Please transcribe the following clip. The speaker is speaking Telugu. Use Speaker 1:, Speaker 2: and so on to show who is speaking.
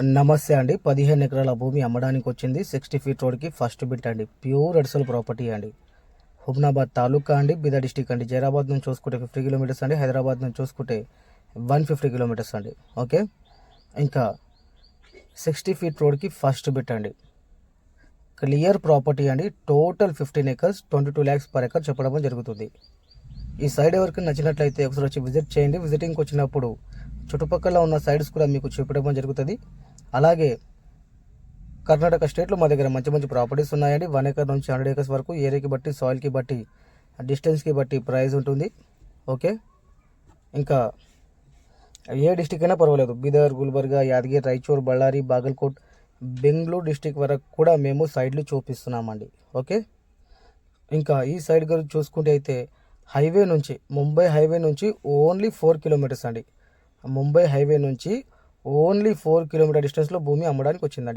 Speaker 1: నమస్తే అండి. పదిహేను ఎకరాల భూమి అమ్మడానికి వచ్చింది. సిక్స్టీ ఫీట్ రోడ్కి ఫస్ట్ బిట్ అండి. ప్యూర్ ఎడ్సల్ ప్రాపర్టీ అండి. హుబ్నాబాద్ తాలూకా అండి. బిదా డిస్టిక్ అండి. జైరాబాద్ నుంచి చూసుకుంటే ఫిఫ్టీ కిలోమీటర్స్ అండి. హైదరాబాద్ నుంచి చూసుకుంటే వన్ ఫిఫ్టీ కిలోమీటర్స్ అండి. ఓకే? ఇంకా సిక్స్టీ ఫీట్ రోడ్కి ఫస్ట్ బిట్ అండి. క్లియర్ ప్రాపర్టీ అండి. Total fifteen acres twenty two lakhs per acre చెప్పడం జరుగుతుంది. ఈ సైడ్ ఎవరికి నచ్చినట్లయితే ఒకసారి వచ్చి విజిట్ చేయండి. విజిటింగ్కి వచ్చినప్పుడు చుట్టుపక్కల ఉన్న సైడ్స్ కూడా మీకు చూపించడం జరుగుతుంది. అలాగే కర్ణాటక స్టేట్లో మా దగ్గర మంచి మంచి ప్రాపర్టీస్ ఉన్నాయండి. వన్ ఏకర్ నుంచి హండ్రెడ్ ఏకర్స్ వరకు ఏరియాకి బట్టి సాయిల్కి బట్టి డిస్టెన్స్కి బట్టి ప్రైస్ ఉంటుంది. ఓకే? ఇంకా ఏ డిస్టిక్ అయినా పర్వాలేదు. బీదర్ గుల్బర్గా యాదగిరి రాయచూర్ బళ్ళారి బాగల్కోట్ బెంగళూరు డిస్టిక్ వరకు కూడా మేము సైడ్లు చూపిస్తున్నామండి. ఓకే? ఇంకా ఈ సైడ్ గురించి చూసుకుంటే అయితే హైవే నుంచి ముంబై హైవే నుంచి ఓన్లీ ఫోర్ కిలోమీటర్స్ అండి. ముంబై హైవే నుంచి ఓన్లీ ఫోర్ కిలోమీటర్ డిస్టెన్స్లో భూమి అమ్మడానికి వచ్చిందండి.